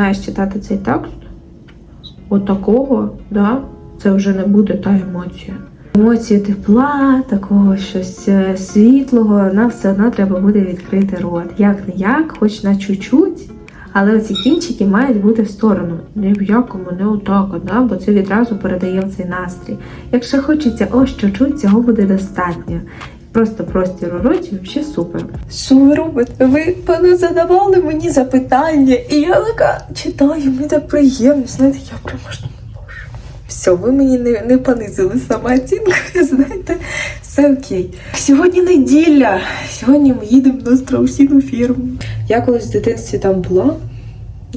починаєш читати цей текст, отакого, да, це вже не буде та емоція. Емоції тепла, такого щось е, світлого, нам все одно треба буде відкрити рот. Як не як, хоч на чуть-чуть, але оці кінчики мають бути в сторону. Ні в якому, не отак, да? бо це відразу передає цей настрій. Якщо хочеться ось чуть-чуть, цього буде достатньо. Просто простір у роті, взагалі супер. Що ви робите? Ви задавали мені запитання, і я така читаю, мені так приємно. Знаєте, я прямо аж не можу. Все, ви мені не, не понизили самооцінку, знаєте, все окей. Сьогодні неділя. Сьогодні ми їдемо на страусіну фірму. Я колись в дитинстві там була,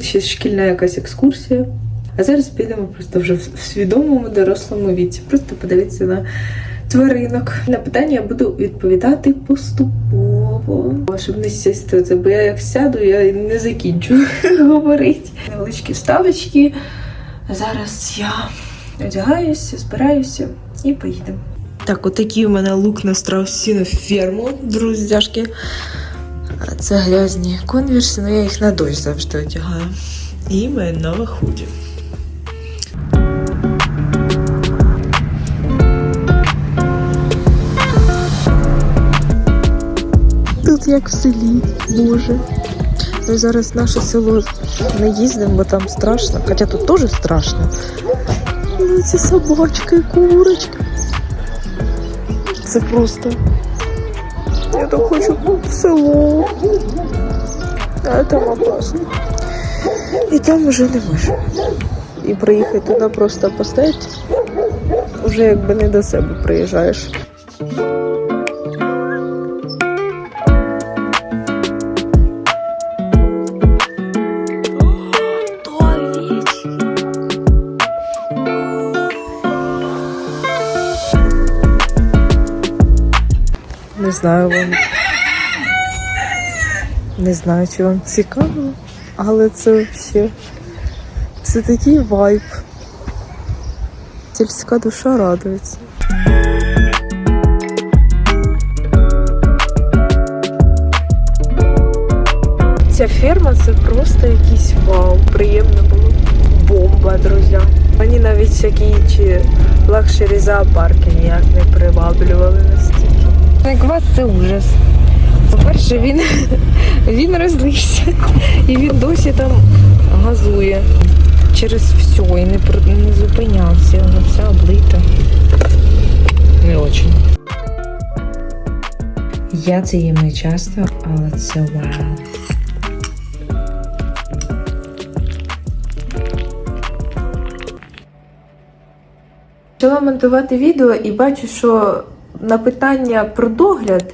ще шкільна якась екскурсія. А зараз підемо просто вже в свідомому дорослому віці. Просто подивитися на тваринок. На питання я буду відповідати поступово, щоб не сісти, бо я як сяду, я не закінчу говорити. Невеличкі вставочки. Зараз я одягаюся, збираюся і поїдемо. Так, отакий у мене лук на страусіну ферму, друзяшки. Це грязні конверси, але я їх на дощ завжди одягаю. І моє нове худі. Як в селі, боже. Ми зараз наше село не їздимо, бо там страшно. Хоча тут теж страшно. Ну, ці собачки, курочки. Це просто. Я так хочу в село. А там опасно. І там вже не можу. І приїхати туди просто постояти. Уже якби не до себе приїжджаєш. Знаю вам. Не знаю, чи вам цікаво, але це взагалі. Це такий вайб. Сільська душа радується. Ця ферма це просто якийсь вау. Приємно було. Бомба, друзі. Мені навіть всякі чи лакшері зоопарки ніяк не приваблювали настільки. Як вас це ужас. По-перше, він, він розлився. І він досі там газує через все і не, не зупинявся. Воно все облите. Не очень. Я це їм не часто, але це вау. Почала монтувати відео і бачу, що на питання про догляд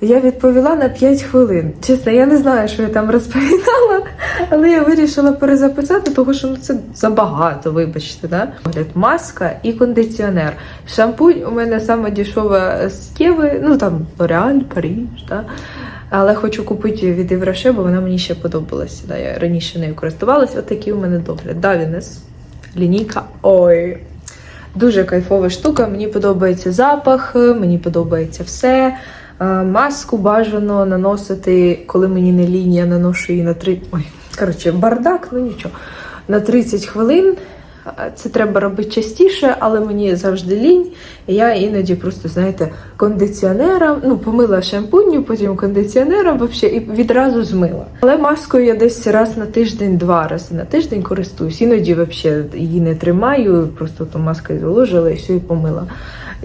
я відповіла на 5 хвилин. Чесно, я не знаю, що я там розповідала, але я вирішила перезаписати, тому що ну, це забагато, вибачте. Да? Догляд, маска і кондиціонер. Шампунь у мене саме дешева з Єви, ну там L'Oreal, Париж. Да? Але хочу купити від Євроше, бо вона мені ще подобалася. Да? Я раніше нею користувалася. Отакий у мене догляд. Давінес. Лінійка. Ой. Дуже кайфова штука. Мені подобається запах, мені подобається все. Е, Маску бажано наносити, коли мені не лінія, наношу її на три. Ой, коротше, бардак, ну нічого. На 30 хвилин. Е, Це треба робити частіше, але мені завжди лінь. Я іноді просто, знаєте, кондиціонером, ну, помила шампунью, потім кондиціонером вообще, і відразу змила. Але маскою я десь раз на тиждень, два рази на тиждень користуюсь. Іноді взагалі її не тримаю, просто ту маску заложила і все і помила.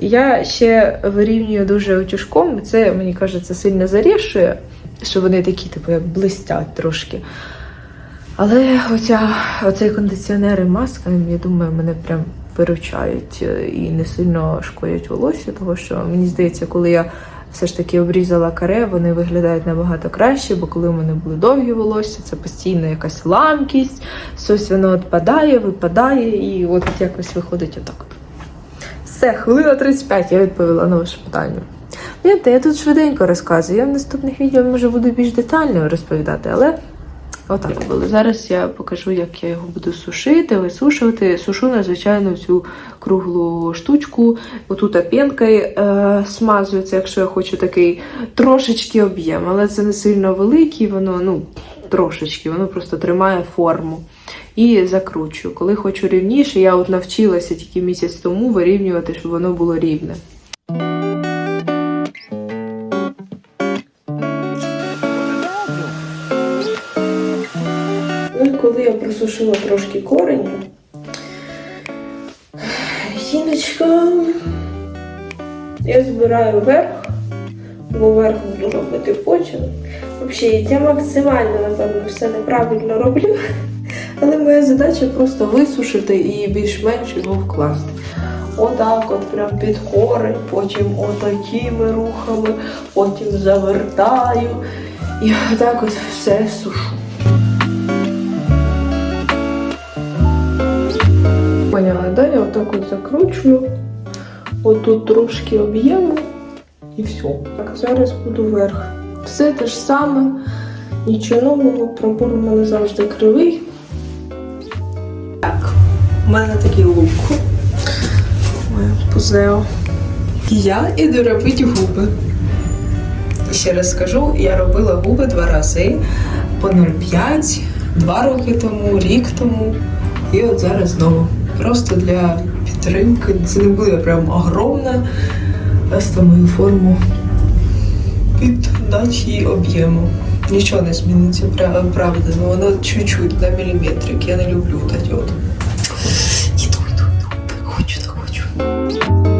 Я ще вирівнюю дуже утюжком, це мені кажеться сильно зарішує, що вони такі, типу, як блистять трошки. Але оця, оцей кондиціонер і маска, я думаю, мене прям виручають е, і не сильно шкодять волосся, тому що мені здається, коли я все ж таки обрізала каре, вони виглядають набагато краще, бо коли у мене були довгі волосся, це постійно якась ламкість, щось воно відпадає, випадає, і от якось виходить отак. Все, хвилина 35, я відповіла на ваше питання. Знаєте, я тут швиденько розказую. Я в наступних відео може буду більш детально розповідати, але отак було. Зараз я покажу, як я його буду сушити, висушувати. Сушу на звичайну цю круглу штучку. Отут пінкою е, смазується, якщо я хочу такий трошечки об'єм, але це не сильно великий, воно ну, трошечки, воно просто тримає форму. І закручую. Коли хочу рівніше, я от навчилася тільки місяць тому вирівнювати, щоб воно було рівне. Просушила трошки корені, жіночка, я збираю верх, бо верх буду робити потім. Взагалі, я максимально, напевно, все неправильно роблю. Але моя задача просто висушити і більш-менш його вкласти. Отак, от прям під корень, потім отакими рухами, потім завертаю і отак от все сушу. Поняла, да? Я отак от закручую, отут трошки об'єму і все. Так, зараз буду вверх. Все те ж саме, нічого нового, пробор у мене завжди кривий. Так, у мене такий лук. Моє пузео. Я іду робити губи. Ще раз скажу, я робила губи два рази по 0,5, два роки тому, рік тому. І от зараз знову. Просто для підтримки. Це не буде прям огромна. Просто мою форму піддачі об'єму. Нічого не зміниться, пра- правда. Ну воно чуть-чуть на міліметрик. Я не люблю дать от. Іду, іду, іду. Так хочу, так хочу.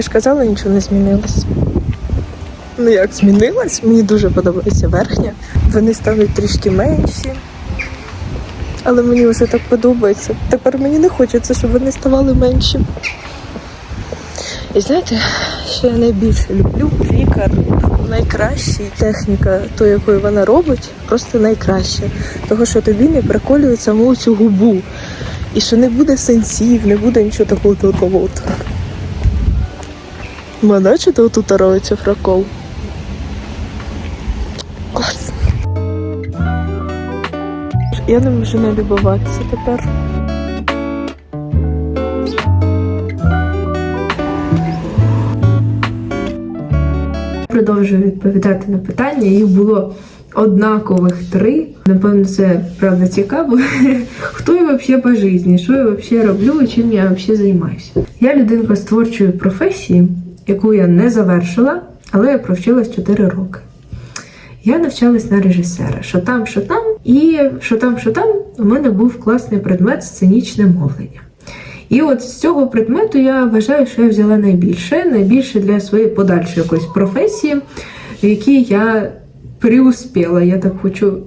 Я ж казала, нічого не змінилось. Ну як змінилось? Мені дуже подобається верхня. Вони стануть трішки менші. Але мені вже так подобається. Тепер мені не хочеться, щоб вони ставали менші. І знаєте, що я найбільше люблю? Лікар найкращий. Техніка, то, якою вона робить, просто найкраща. Того, що тобі не приколюють саму цю губу. І що не буде сенсів, не буде нічого такого такого. От. Ви бачите, отут прокол. Клас. Я не можу не любуватися тепер. Продовжую відповідати на питання. Їх було однакових три. Напевно, це правда цікаво. Хто я взагалі по житті? Що я взагалі роблю чим я взагалі займаюся? Я людинка з творчої професії, яку я не завершила, але я провчилась 4 роки. Я навчалась на режисера, що там, що там, і що там, що там, у мене був класний предмет сценічне мовлення. І от з цього предмету я вважаю, що я взяла найбільше, найбільше для своєї подальшої якоїсь професії, в якій я преуспіла. Я так хочу.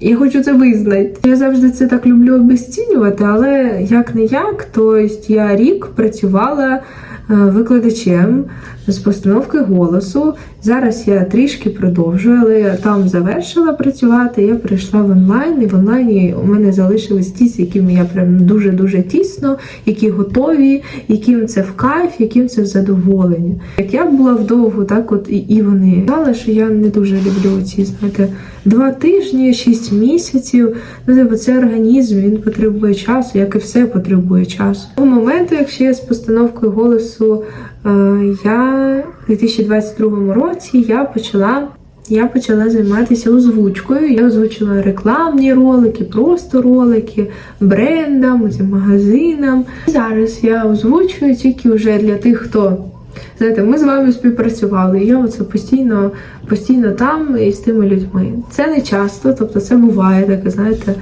Я хочу це визнати. Я завжди це так люблю обесцінювати, але як не як, то я рік працювала викладачем з постановки голосу. Зараз я трішки продовжую, але я там завершила працювати. Я прийшла в онлайн, і в онлайні у мене залишились ті, з якими я прям дуже дуже тісно, які готові, яким це в кайф, яким це в задоволення. Як я була вдовго, так от і, і вони знали, що я не дуже люблю ці, знаєте, два тижні, шість місяців. Ну, тобто це організм, він потребує часу, як і все потребує часу. У моменту, якщо я з постановкою голосу, я в 2022 році я почала. Я почала займатися озвучкою. Я озвучила рекламні ролики, просто ролики, брендам, магазинам. Зараз я озвучую тільки вже для тих, хто знаєте, ми з вами співпрацювали. і Я оце постійно, постійно там і з тими людьми. Це не часто, тобто це буває таке, знаєте,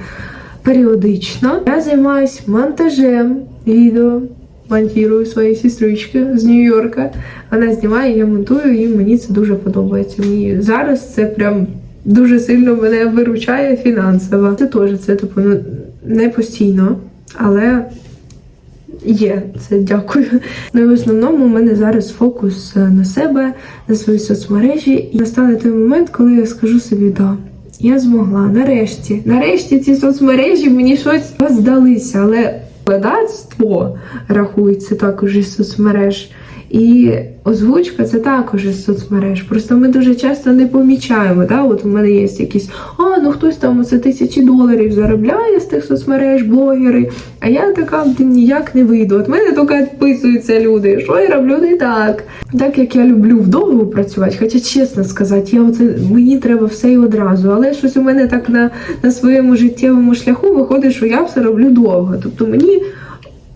періодично. Я займаюся монтажем відео. Монтую своєї сестрички з Нью-Йорка. Вона знімає, я монтую, і мені це дуже подобається. Мені зараз це прям дуже сильно мене виручає фінансово. Це теж це типу ну, не постійно, але є це дякую. Ну і в основному у мене зараз фокус на себе, на свої соцмережі. І настане той момент, коли я скажу собі да. Я змогла нарешті. Нарешті ці соцмережі мені щось здалися, але Викладацтво рахується також із соцмереж. І озвучка це також із соцмереж. Просто ми дуже часто не помічаємо. Да? От у мене є якісь, а ну хтось там це тисячі доларів заробляє з тих соцмереж, блогери. А я така ніяк не вийду. От мене тільки відписуються люди. Що я роблю не так? Так як я люблю вдовго працювати, хоча чесно сказати, я оце мені треба все і одразу. Але щось у мене так на, на своєму життєвому шляху виходить, що я все роблю довго. Тобто мені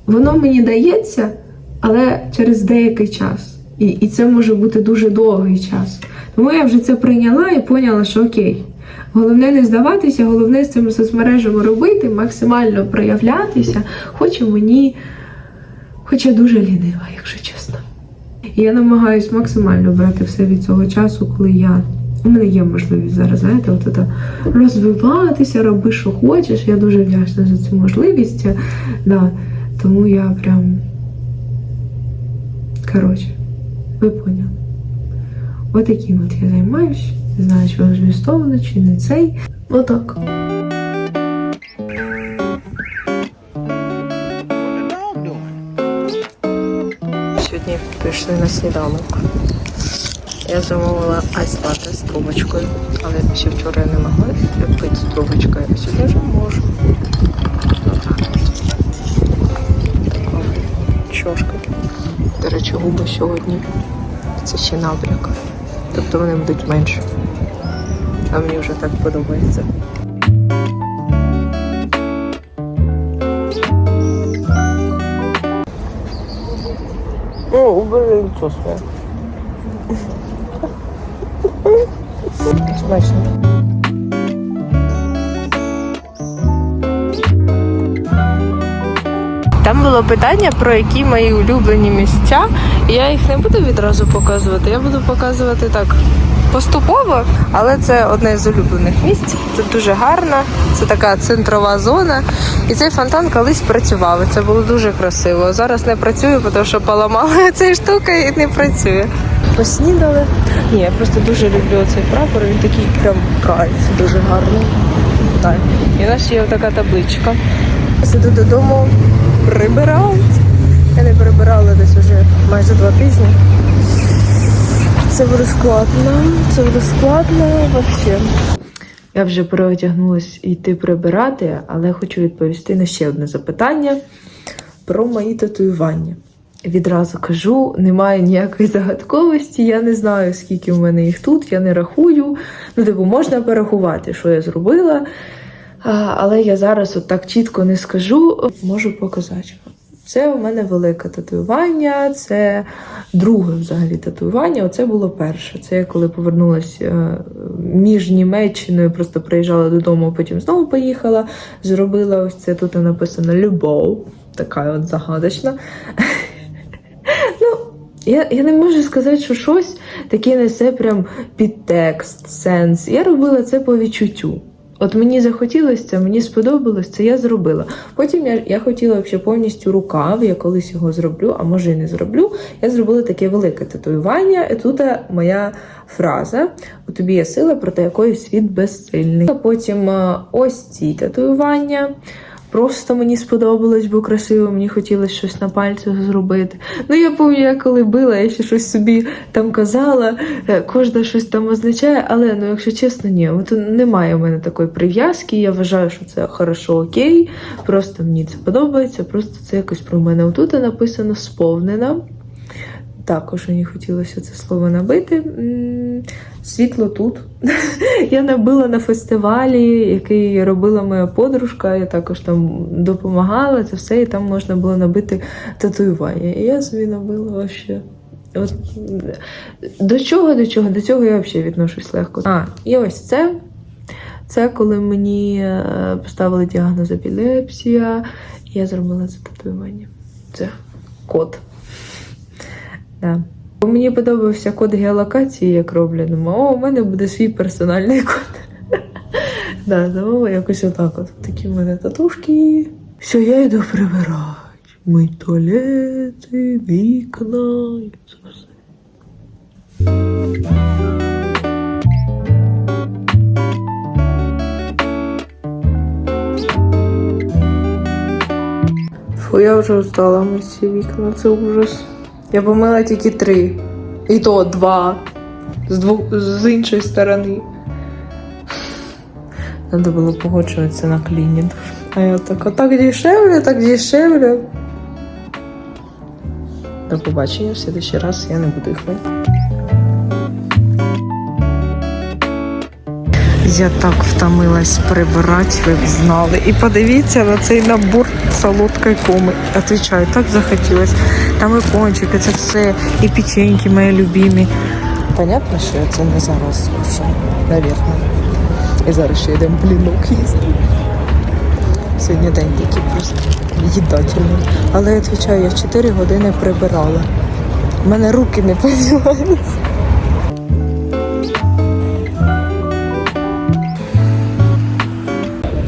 воно мені дається, але через деякий час. І, і це може бути дуже довгий час. Тому я вже це прийняла і поняла, що окей. Головне не здаватися, головне з цими соцмережами робити, максимально проявлятися, хоч і мені, хоч я дуже лінива, якщо чесно. І я намагаюся максимально брати все від цього часу, коли я. У мене є можливість зараз, знаєте, от це розвиватися, роби, що хочеш. Я дуже вдячна за цю можливість. Да. Тому я прям. Коротше, ви поняли. Отаким от я займаюсь. Не знаю, чи вам змістовано, чи не цей. Отак. Сьогодні пішли на сніданок. Я замовила айс-латте з трубочкою, але ще вчора я не могла пити з трубочкою, сьогодні вже можу. Така чашка. До речі, губи сьогодні. Це ще набряк. Тобто вони будуть менше. А мені вже так подобається. О, убери лицо своє. Смачно. Там було питання про які мої улюблені місця. І я їх не буду відразу показувати. Я буду показувати так поступово, але це одне з улюблених місць. Це дуже гарно, це така центрова зона. І цей фонтан колись працював. І це було дуже красиво. Зараз не працює, тому що поламала ця штука і не працює. Поснідали. Ні, я просто дуже люблю цей прапор. Він такий прям кайф, дуже гарний. Так. І у нас є така табличка. Сиду додому прибирати. Я не прибирала десь вже майже два тижні. Це буде складно. Це буде складно взагалі. Я вже переодягнулась йти прибирати, але хочу відповісти на ще одне запитання про мої татуювання. Відразу кажу, немає ніякої загадковості, я не знаю, скільки в мене їх тут, я не рахую. Ну, типу, можна порахувати, що я зробила. Але я зараз от так чітко не скажу, можу показати. Це у мене велике татуювання, це друге взагалі татуювання. Оце було перше. Це я коли повернулася е, між Німеччиною, просто приїжджала додому, потім знову поїхала. Зробила ось це тут написано Любов. Така от загадочна. Ну, я не можу сказати, що щось таке несе прям підтекст, сенс. Я робила це по відчуттю. От мені захотілося це, мені сподобалось це, я зробила. Потім я, я хотіла ще повністю рукав, я колись його зроблю, а може і не зроблю. Я зробила таке велике татуювання. І тут моя фраза: у тобі є сила, проти якої світ безсильний. А потім ось ці татуювання. Просто мені сподобалось, бо красиво, мені хотілося щось на пальцях зробити. Ну, я пам'ятаю, я коли била, я ще щось собі там казала, е, кожна щось там означає, але ну, якщо чесно, ні, от немає в мене такої прив'язки. Я вважаю, що це хорошо, окей. Просто мені це подобається, просто це якось про мене. Отут написано сповнена. Також мені хотілося це слово набити. Світло тут. Я набила на фестивалі, який робила моя подружка. Я також там допомагала це все, і там можна було набити татуювання. І я собі набила вообще. От, до чого, до чого? До цього я взагалі відношусь легко. А, і ось це. Це коли мені е, поставили діагноз епілепсія, і я зробила це татуювання. Це код. Да. Мені подобався код геолокації, як. Думаю, о, у мене буде свій персональний код. да, тому якось отак от. Такі в мене татушки. Все, я йду прибирати. Мить туалети, вікна. Фу, я вже устала мити ці вікна, це ужас. Я помила тільки три. І то два. З, двох, з іншої сторони. Треба було погоджуватися на клінінг. А я так дешевле, так дешевле. До побачення, в следующий раз я не буду їх мити. Я так втомилась прибирати, ви б знали. І подивіться на цей набор солодкої коми. Отвічаю, так захотілось. Там і пончики, це все, і печеньки мої любимі. Понятно, що це не зараз скушаю, навірно. І зараз ще йдемо блінок їсти. Сьогодні день такий просто їдательний. Але я відповідаю, я 4 години прибирала. У мене руки не подіваються.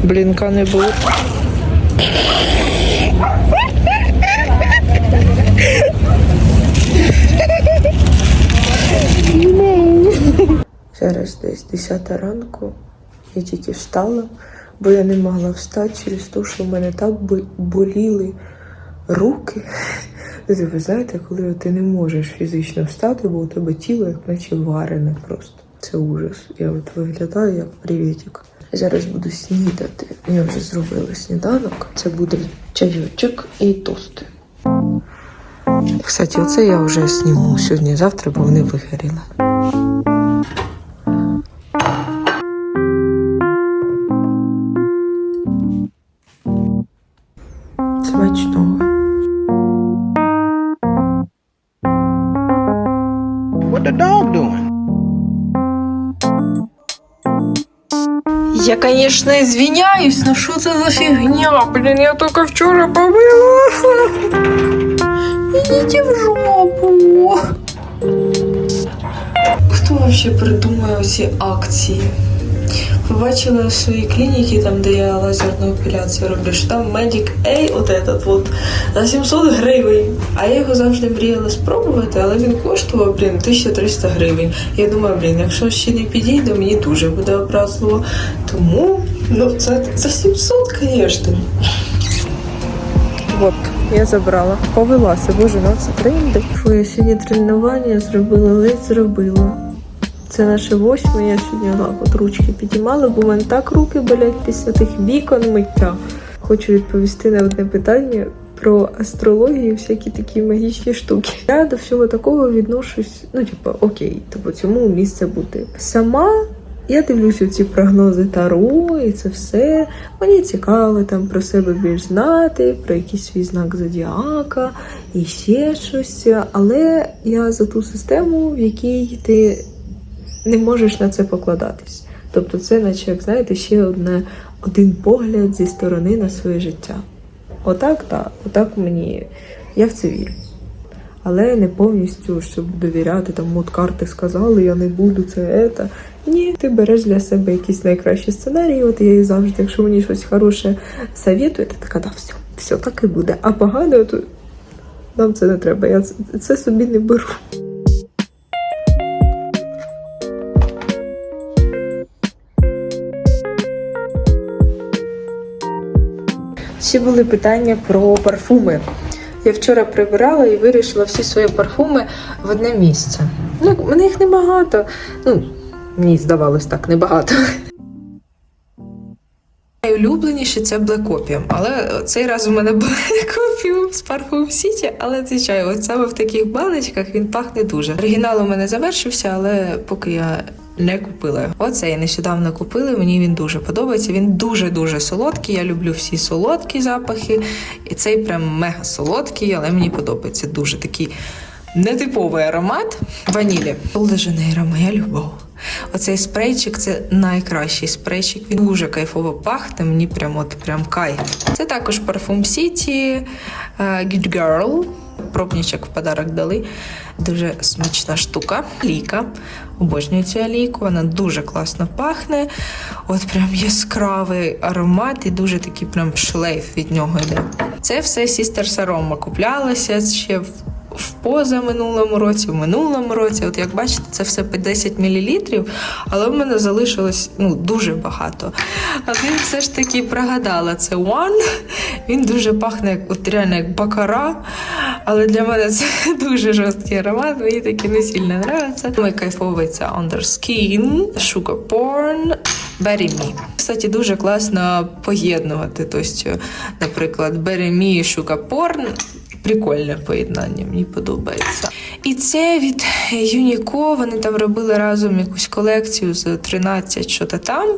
Блінка не було. Зараз десь 10 ранку. Я тільки встала, бо я не могла встати через те, що в мене так боліли руки. Ви знаєте, коли ти не можеш фізично встати, бо у тебе тіло як наче варене просто. Це ужас. Я от виглядаю як привітик. Зараз буду снідати. Я вже зробила сніданок. Це буде чайочок і тости. Кстати, оце я вже сніму сьогодні-завтра, бо вони вигоріли. Смачного. Я, конечно, извиняюсь, но что это за фигня? Блин, я только вчера помыла. Идите в жопу. Хто вообще придумал ці акції? Побачила в своїй клініці, там, де я лазерну епіляцію роблю, що там Medic A, от этот вот, за 700 гривень. А я його завжди мріяла спробувати, але він коштував, блін, 1300 гривень. Я думаю, блін, якщо ще не підійде, мені дуже буде образливо. Тому, ну, це за 700, звісно. От, я забрала. Повелася, боже, ну це тренди. Фу, я сьогодні тренування зробила, ледь зробила. Це наше восьме, я сьогодні отак от ручки підіймала, бо в мене так руки болять після тих вікон миття. Хочу відповісти на одне питання про астрологію, всякі такі магічні штуки. Я до всього такого відношусь, ну, типу, окей, тобто цьому місце бути. Сама я дивлюся ці прогнози Таро і це все. Мені цікаво там про себе більш знати, про якийсь свій знак зодіака і ще щось. Але я за ту систему, в якій ти не можеш на це покладатись. Тобто, це, наче, як знаєте, ще одне, один погляд зі сторони на своє життя. Отак, так, отак мені. Я в це вірю. Але не повністю, щоб довіряти, там от карти сказали, я не буду це ета. Ні, ти береш для себе якісь найкращі сценарії. От я і завжди, якщо мені щось хороше совєтує, ти така, да, все, все так і буде. А погано, то нам це не треба. Я це, це собі не беру. Ще були питання про парфуми. Я вчора прибирала і вирішила всі свої парфуми в одне місце. Ну, мене їх небагато. Ну, мені здавалось так, небагато. Найулюбленіше це Black Opium, але цей раз у мене Black Opium з Parfum City, але звичайно, от саме в таких баночках він пахне дуже. Оригінал у мене завершився, але поки я не купила його. Оце я нещодавно купила. Мені він дуже подобається. Він дуже дуже солодкий. Я люблю всі солодкі запахи, і цей прям мега солодкий, але мені подобається дуже такий нетиповий аромат ванілі. Жанейро, моя любов. Оцей спрейчик це найкращий спрейчик. Він дуже кайфово пахне. Мені прям от прям кайф. Це також парфум City е, Good Girl. Пробничок в подарок дали. Дуже смачна штука. Ліка. Обожнюю цю олійку, вона дуже класно пахне. От прям яскравий аромат і дуже такий прям шлейф від нього йде. Це все Sisters Aroma куплялася ще в в позаминулому році, в минулому році. От як бачите, це все по 10 мл, але в мене залишилось ну, дуже багато. А він все ж таки прогадала це One. Він дуже пахне як от реально як бакара. Але для мене це дуже жорсткий аромат, мені такі не сильно нравиться. Мій кайфовий це Under Skin, Sugar Porn, Berry Me. Кстати, дуже класно поєднувати. Тобто, наприклад, Berry Me і Sugar Porn. Прикольне поєднання, мені подобається. І це від Юніко. Вони там робили разом якусь колекцію з 13 що то там,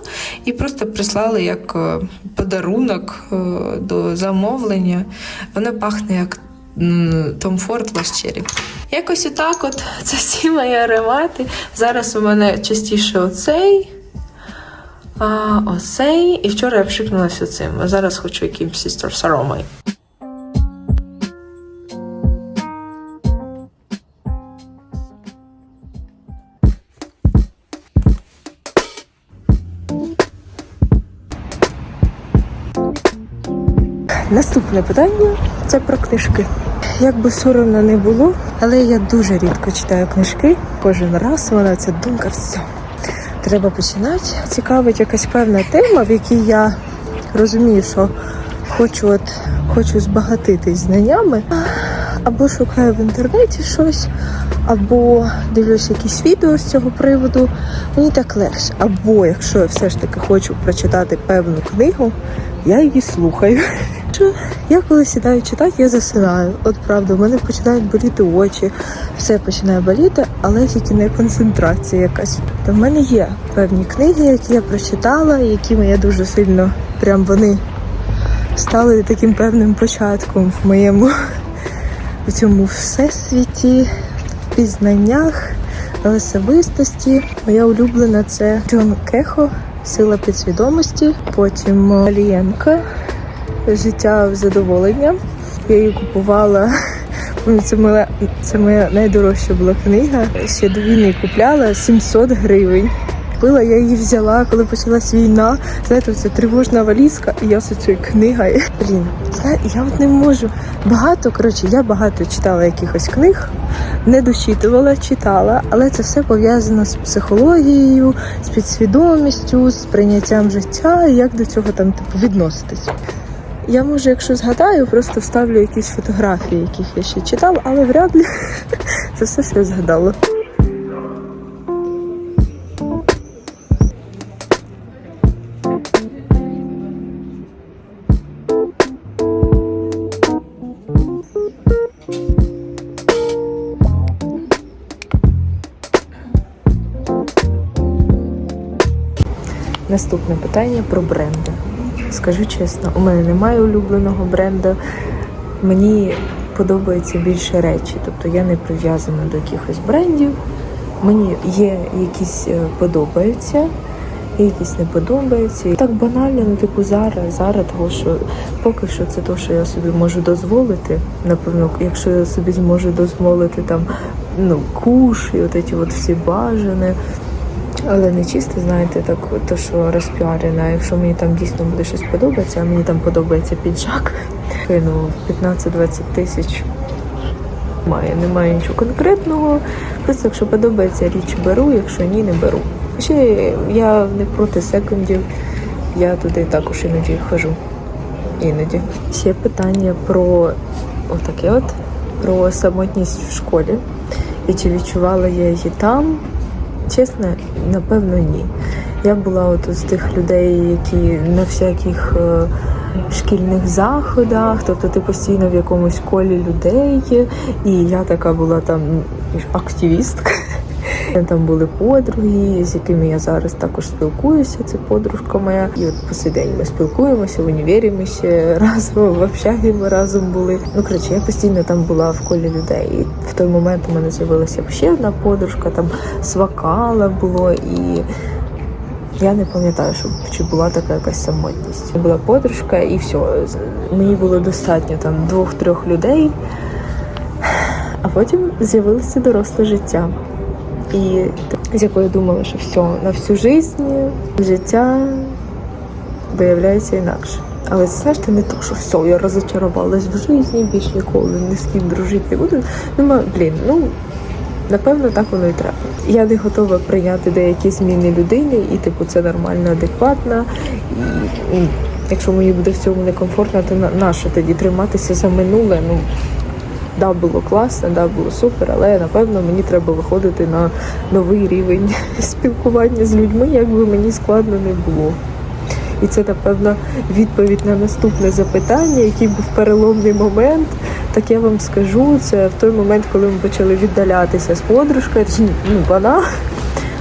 і просто прислали як е, подарунок е, до замовлення. Воно пахне як м, Tom Ford Якось отак, от це всі мої аромати. Зараз у мене частіше оцей. А, оцей. І вчора я пшикнулася цим. А зараз хочу якимсь Sisters аромою. Наступне питання це про книжки. Як би соромно не було, але я дуже рідко читаю книжки. Кожен раз вона ця думка все. Треба починати. Цікавить якась певна тема, в якій я розумію, що хочу от хочу збагатитись знаннями, або шукаю в інтернеті щось, або дивлюсь якісь відео з цього приводу. Мені так легше. Або якщо я все ж таки хочу прочитати певну книгу, я її слухаю. Що я коли сідаю читати, я засинаю. От правда, в мене починають боліти очі, все починає боліти, але тільки не концентрація якась. Та в мене є певні книги, які я прочитала, якими я дуже сильно прям вони стали таким певним початком в моєму в цьому всесвіті, в пізнаннях, в особистості. Моя улюблена це Джон Кехо, Сила підсвідомості, потім Алієнка, Життя в задоволення. Я її купувала. Це моя, це моя найдорожча була книга. Ще до війни купляла 700 гривень. Купила, я її взяла, коли почалась війна. Знаєте, це тривожна валізка, і я з цією книгою. Блін, знаєте, я от не можу. Багато, коротше, я багато читала якихось книг, не дочитувала, читала, але це все пов'язано з психологією, з підсвідомістю, з прийняттям життя і як до цього там типу відноситись. Я може, якщо згадаю, просто вставлю якісь фотографії, яких я ще читала, але вряд ли це все, що згадала. Наступне питання про бренди. Скажу чесно, у мене немає улюбленого бренду. Мені подобаються більше речі, тобто я не прив'язана до якихось брендів. Мені є якісь е, подобаються, є якісь не подобаються. Так банально, ну типу зараз, зараз, того що поки що це те, що я собі можу дозволити. Напевно, якщо я собі зможу дозволити там ну куш і от ці от всі бажани. Але не чисто, знаєте, так то, що розпіарено. А якщо мені там дійсно буде щось подобатися, а мені там подобається піджак, кину 15-20 тисяч. Немає, немає нічого конкретного. Просто якщо подобається річ беру, якщо ні, не беру. Ще я не проти секундів, я туди також іноді хожу. Іноді. Ще питання про отаке от, про самотність в школі. І чи відчувала я її там? Чесно, напевно, ні. Я була от з тих людей, які на всяких е, шкільних заходах, тобто ти постійно в якомусь колі людей, і я така була там активістка. Там були подруги, з якими я зараз також спілкуюся. Це подружка моя. І от по сей день ми спілкуємося в універі. Ми ще разом в общагі ми разом були. Ну коротше, я постійно там була в колі людей. І в той момент у мене з'явилася ще одна подружка, там свакала було і. Я не пам'ятаю, що чи була така якась самотність. Була подружка, і все. Мені було достатньо там двох-трьох людей, а потім з'явилося доросле життя. І з якою думала, що все на всю життя життя виявляється інакше. Але знаєш, ти не то, що все, я розочарувалась в житті, більш ніколи ні з ким дружити буду. Думаю, блін, ну напевно так воно і треба. Я не готова прийняти деякі зміни людини, і типу це нормально, адекватно. Якщо мені буде в цьому некомфортно, то на, нащо тоді триматися за минуле? Ну да, було класно, да, було супер, але напевно мені треба виходити на новий рівень спілкування з людьми, як би мені складно не було. І це, напевно, відповідь на наступне запитання, який був переломний момент. Так я вам скажу, це в той момент, коли ми почали віддалятися з подружкою, ну, вона,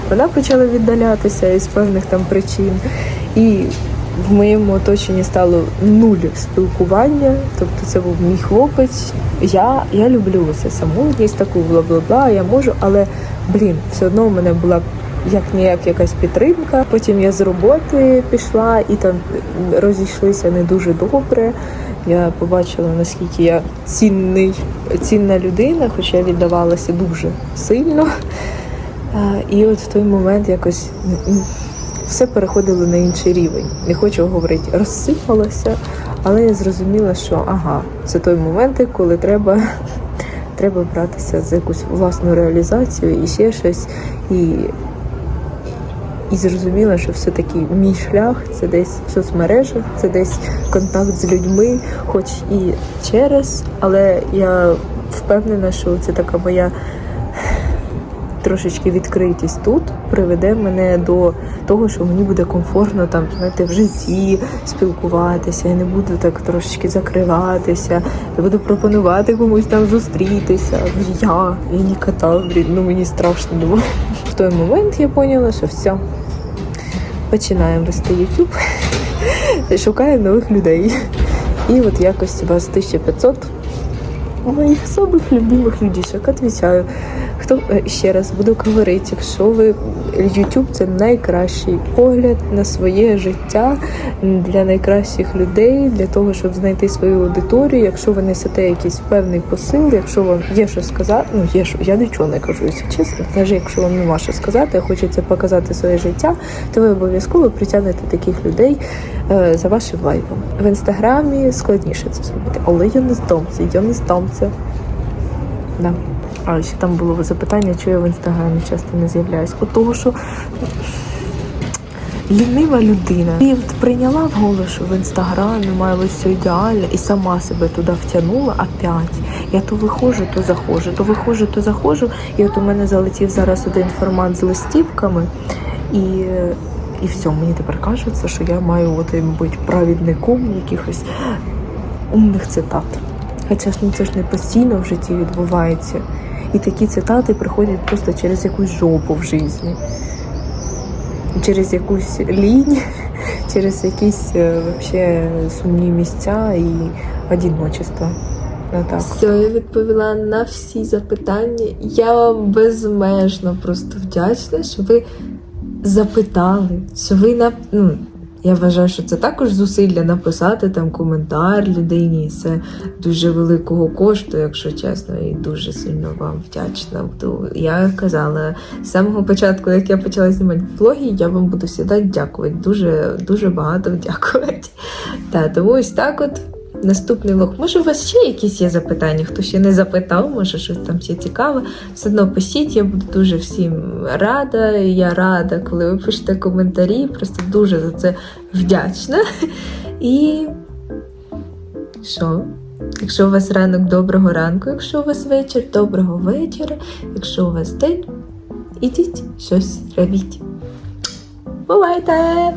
вона почала віддалятися із певних там причин. І в моєму оточенні стало нуль спілкування. Тобто це був мій хлопець. Я, я люблю це самотність, таку бла-бла-бла, я можу, але блін, все одно у мене була як ніяк якась підтримка. Потім я з роботи пішла і там розійшлися не дуже добре. Я побачила, наскільки я цінний, цінна людина, хоча я віддавалася дуже сильно. І от в той момент якось все переходило на інший рівень. Не хочу говорити, розсипалося, але я зрозуміла, що ага, це той момент, коли треба, треба братися за якусь власну реалізацію і ще щось. І і зрозуміла, що все-таки мій шлях це десь в соцмережах, це десь контакт з людьми, хоч і через, але я впевнена, що це така моя трошечки відкритість тут приведе мене до того, що мені буде комфортно там знаєте, в житті спілкуватися, я не буду так трошечки закриватися, я буду пропонувати комусь там зустрітися. Я, я ніколи, блін, ну мені страшно було. В той момент я поняла, що все. Починаємо вести YouTube, шукаємо нових людей. І от якось вас 1500 моїх самих любимих людішок. Отвічаю. Хто е, ще раз буду говорити, якщо ви YouTube це найкращий погляд на своє життя для найкращих людей, для того, щоб знайти свою аудиторію. Якщо ви несете якийсь певний посил, якщо вам є що сказати, ну є що, я нічого не кажу, якщо чесно. Навіть якщо вам нема що сказати, а хочеться показати своє життя, то ви обов'язково притягнете таких людей е, за вашим вайбом. В інстаграмі складніше це зробити, але я не здамся, я не здамся. Да. А ще там було запитання, чого я в інстаграмі часто не з'являюсь. От того, що лінива людина. І от прийняла в голову, що в інстаграмі має бути все ідеально, і сама себе туди втягнула опять. Я то виходжу, то заходжу, то виходжу, то заходжу. І от у мене залетів зараз один формат з листівками, і, і все, мені тепер кажеться, що я маю от, бути правідником якихось умних цитат. Хоча ж ну це ж не постійно в житті відбувається. І такі цитати приходять просто через якусь жопу в житті. Через якусь лінь, через якісь е, вообще сумні місця і одиночество. Так. Все, я відповіла на всі запитання. Я вам безмежно просто вдячна, що ви запитали, що ви на ну. Я вважаю, що це також зусилля написати там коментар людині. Це дуже великого кошту, якщо чесно, і дуже сильно вам вдячна. Я казала з самого початку, як я почала знімати влоги, я вам буду завжди дякувати. Дуже дуже багато дякувати. Та тому ось так от. Наступний влог. Може, у вас ще якісь є запитання? Хто ще не запитав, може щось там ще цікаве. Все одно пишіть, я буду дуже всім рада. Я рада, коли ви пишете коментарі. Просто дуже за це вдячна. І що? Якщо у вас ранок доброго ранку, якщо у вас вечір, доброго вечора, якщо у вас день, ідіть щось робіть. Бувайте!